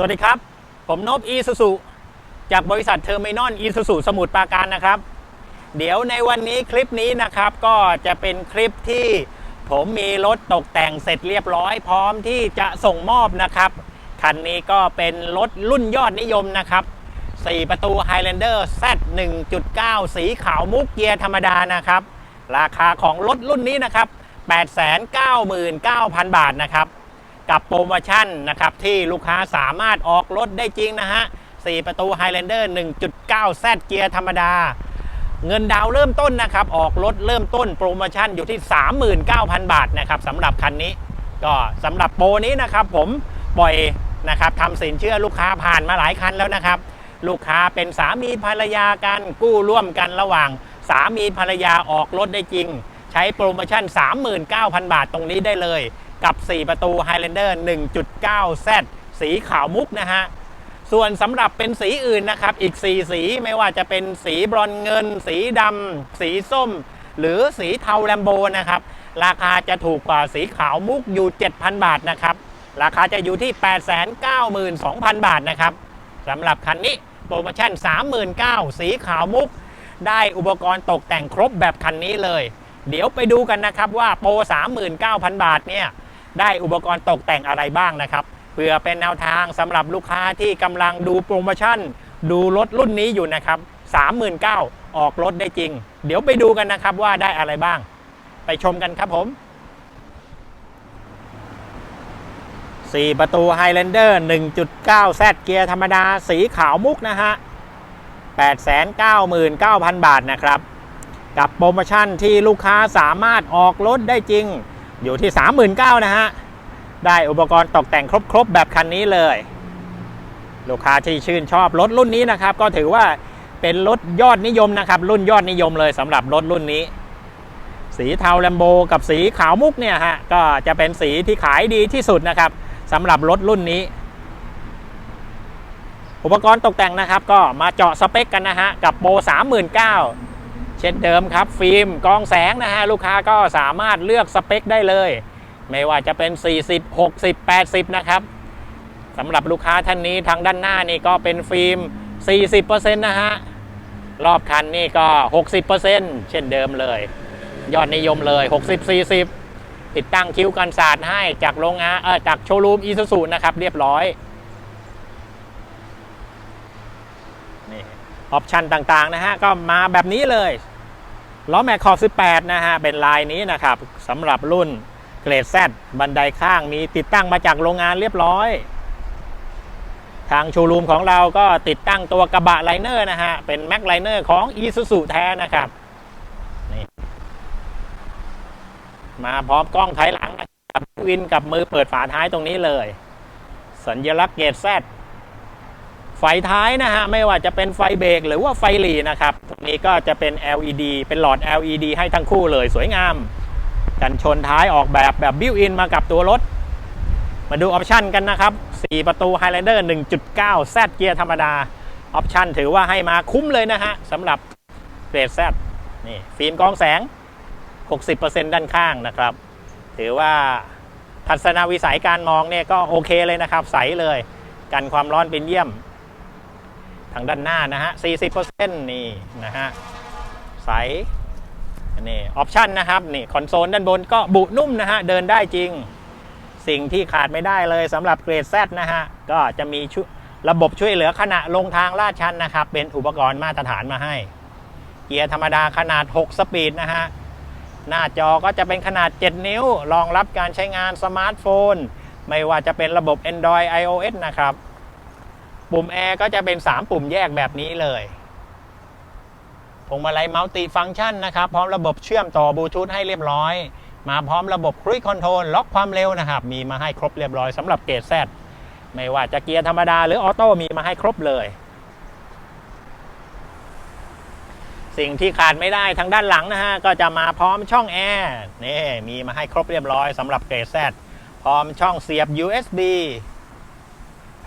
สวัสดีครับ ผมนบอีสุสุจากบริษัทเทอร์มินอลอีสุสุสมุทรปราการนะครับ เดี๋ยวในวันนี้คลิปนี้นะครับก็จะเป็นคลิปที่ผมมีรถตกแต่งเสร็จเรียบร้อย พร้อมที่จะส่งมอบนะครับคันนี้ก็เป็นรถรุ่นยอดนิยมนะครับ 4 ประตู Highlander Z 1.9 สีขาวมุกเกียร์ธรรมดานะครับ ราคาของรถรุ่นนี้นะครับ 899,000 บาทนะครับ กับโปรโมชั่นนะครับที่ลูกค้าสามารถออกรถได้จริงนะฮะ 4 ประตู Highlander 1.9 Z เกียร์ธรรมดา เงินดาวเริ่มต้นนะครับ ออกรถเริ่มต้นโปรโมชั่นอยู่ที่ 39,000 บาทนะครับสำหรับคันนี้ ก็สำหรับโปรนี้นะครับผมปล่อยนะครับทำสินเชื่อลูกค้าผ่านมาหลายคันแล้วนะครับ ลูกค้าเป็นสามีภรรยากันกู้ร่วมกันระหว่าง สามีภรรยาออกรถได้จริง ใช้โปรโมชั่น 39,000 บาทตรงนี้ได้เลย กับ 4 ประตู Highlander 1.9 Z สีขาวมุกนะฮะ ส่วนสำหรับเป็นสีอื่นนะครับ อีก 4 สีไม่ว่าจะเป็นสีบรอนเงิน สีดำสีส้ม หรือสีเทาแลมโบนะครับ ราคาจะถูกกว่าสีขาวมุกอยู่ 7,000 บาทนะครับ ราคาจะอยู่ที่ 892,000 บาทนะครับสำหรับคันนี้โปรโมชั่น 39,000สีขาวมุก ได้อุปกรณ์ตกแต่งครบแบบคันนี้เลย เดี๋ยวไปดูกันนะครับว่าโปร 39,000 บาทเนี่ย ได้อุปกรณ์ตกแต่งอะไรบ้างนะครับ เพื่อเป็นแนวทางสำหรับลูกค้าที่กำลังดูโปรโมชั่น ดูรถรุ่นนี้อยู่นะครับ39,000ออกรถได้จริง เดี๋ยวไปดูกันนะครับว่าได้อะไรบ้าง ไปชมกันครับผม4 ประตู Highlander 1.9 Z เกียร์ธรรมดา สีขาวมุกนะฮะ 899,000 บาทนะครับ กับโปรโมชั่นที่ลูกค้าสามารถออกรถได้จริง อยู่ที่ 39,000นะฮะ ได้อุปกรณ์ตกแต่งครบ ๆ แบบคันนี้เลย ลูกค้าที่ชื่นชอบรถรุ่นนี้นะครับ ก็ถือว่าเป็นรถยอดนิยมนะครับ รุ่นยอดนิยมเลยสำหรับรถรุ่นนี้ สีเทาแลมโบกับสีขาวมุกเนี่ยฮะ ก็จะเป็นสีที่ขายดีที่สุดนะครับสำหรับรถรุ่นนี้ อุปกรณ์ตกแต่งนะครับ ก็มาเจาะสเปคกันนะฮะ กับโปร39,000 เช่นเดิมครับ ฟิล์มกองแสงนะฮะลูกค้าก็สามารถเลือกสเปคได้เลย ไม่ว่าจะเป็น 40 60 80 นะครับสำหรับลูกค้าท่านนี้ทางด้านหน้านี่ก็เป็นฟิล์ม 40%นะฮะรอบคันนี่ก็ 60%เช่นเดิมเลย ยอดนิยมเลย 60 40 ติดตั้งคิ้วกันสาดให้จากโรงงานเออจากโชว์รูมอีซูซูนะครับ เรียบร้อยนี่ออปชันต่างๆนะฮะ ก็มาแบบนี้เลย ล้อแม็กขอบ18 นะฮะ เป็นลายนี้นะครับสำหรับรุ่นเกรด Z บันไดข้างมีติดตั้งมาจากโรงงานเรียบร้อย ทางโชว์รูมของเราก็ติดตั้งตัวกระบะไลเนอร์นะฮะ เป็นแม็กไลเนอร์ของ i s u z u แท้นะครับนี่มาพร้อมกล้องถอยหลังนะครับวินกับมือเปิดฝาท้ายตรงนี้เลย สัญลักษณ์เกรด Z ไฟท้ายนะฮะไม่ว่าจะเป็นไฟเบรกหรือว่าไฟหลีนะครับตรงนี้ก็จะเป็น LED เป็นหลอด LED ให้ทั้งคู่เลยสวยงาม กันชนท้ายออกแบบแบบบิวอินมากับตัวรถ มาดูออปชันกันนะครับ 4 ประตู Highlander 1.9 Z เกียร์ธรรมดาออปชันถือว่าให้มาคุ้มเลยนะฮะสำหรับเกรด Z นี่ฟิล์มกองแสง 60%ด้านข้างนะครับ ถือว่าทัศนวิสัยการมองเนี่ยก็โอเคเลยนะครับ ใสเลย กันความร้อนเป็นเยี่ยมางด้านหน้านะฮะ 40%นี่นะฮะ ใส นี่ออปชันนะครับ นี่คอนโซลด้านบนก็บุนุ่มนะฮะ เดินได้จริง สิ่งที่ขาดไม่ได้เลยสำหรับเกรด Z นะฮะ ก็จะมีชุระบบช่วยเหลือขณะลงทางลาดชันนะครับ เป็นอุปกรณ์มาตรฐานมาให้ เกียร์ธรรมดาขนาด 6 สปีดนะฮะ หน้าจอก็จะเป็นขนาด 7 นิ้ว รองรับการใช้งานสมาร์ทโฟน ไม่ว่าจะเป็นระบบ Android iOS นะครับ ปุ่มแอร์ก็จะเป็น 3 ปุ่มแยกแบบนี้เลยพวงมาลัยมัลติฟังก์ชันนะครับ พร้อมระบบเชื่อมต่อบลูทูธให้เรียบร้อย มาพร้อมระบบครุ i คอนโทรลล็อกความเร็วนะครับ มีมาให้ครบเรียบร้อยสำหรับเกรดไม่ว่าจะเกียร์ธรรมดาหรือออโต้มีมาให้ครบเลย สิ่งที่ขาดไม่ได้ทางด้านหลังนะฮะ ก็จะมาพร้อมช่องแอร์นี่มีมาให้ครบเรียบร้อยสำหรับเกรดพร้อมช่องเสียบ USB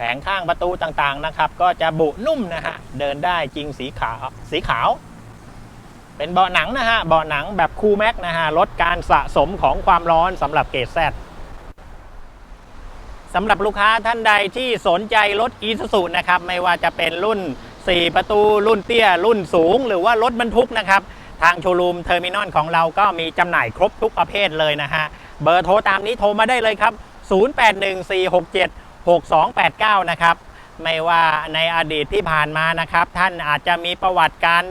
ผงข้างประตูต่างๆนะครับ ก็จะบุนุ่มนะฮะเดินได้จริงสีขาวสีขาว เป็นเบาะหนังนะฮะเบาะหนังแบบคูแม็กนะฮะลดการสะสมของความร้อนสำหรับเกรดสำหรับลูกค้าท่านใดที่สนใจรถ e s u z u นะครับไม่ว่าจะเป็นรุ่น 4 ประตูรุ่นเตี้ย รุ่นสูง หรือว่ารถบรรทุกนะครับทางโชว์รูมเทอร์มินอลของเราก็มีจำหน่ายครบทุกประเภทเลยนะฮะ เบอร์โทรตามนี้โทรมาได้เลยครับ 081467 6289 นะครับ ไม่ว่าในอดีตที่ผ่านมานะครับ ท่านอาจจะมีประวัติการ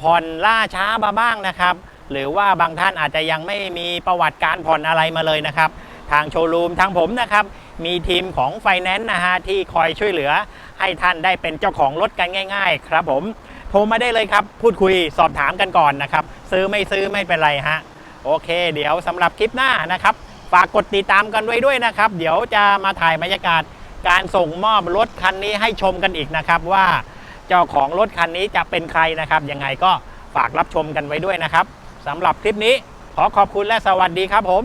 ผ่อนล่าช้ามาบ้างนะครับ หรือว่าบางท่านอาจจะยังไม่มีประวัติการผ่อนอะไรมาเลยนะครับ ทางโชว์รูมทางผมนะครับ มีทีมของไฟแนนซ์นะฮะที่คอยช่วยเหลือให้ท่านได้เป็นเจ้าของรถกันง่าย ๆ ครับผมโทรมาได้เลยครับ พูดคุยสอบถามกันก่อนนะครับ ซื้อไม่ซื้อไม่เป็นไรฮะ โอเค เดี๋ยวสำหรับคลิปหน้านะครับ ฝากกดติดตามกันไว้ด้วยนะครับ เดี๋ยวจะมาถ่ายบรรยากาศการส่งมอบรถคันนี้ให้ชมกันอีกนะครับ ว่าเจ้าของรถคันนี้จะเป็นใครนะครับ ยังไงก็ฝากรับชมกันไว้ด้วยนะครับสำหรับคลิปนี้ขอขอบคุณและสวัสดีครับผม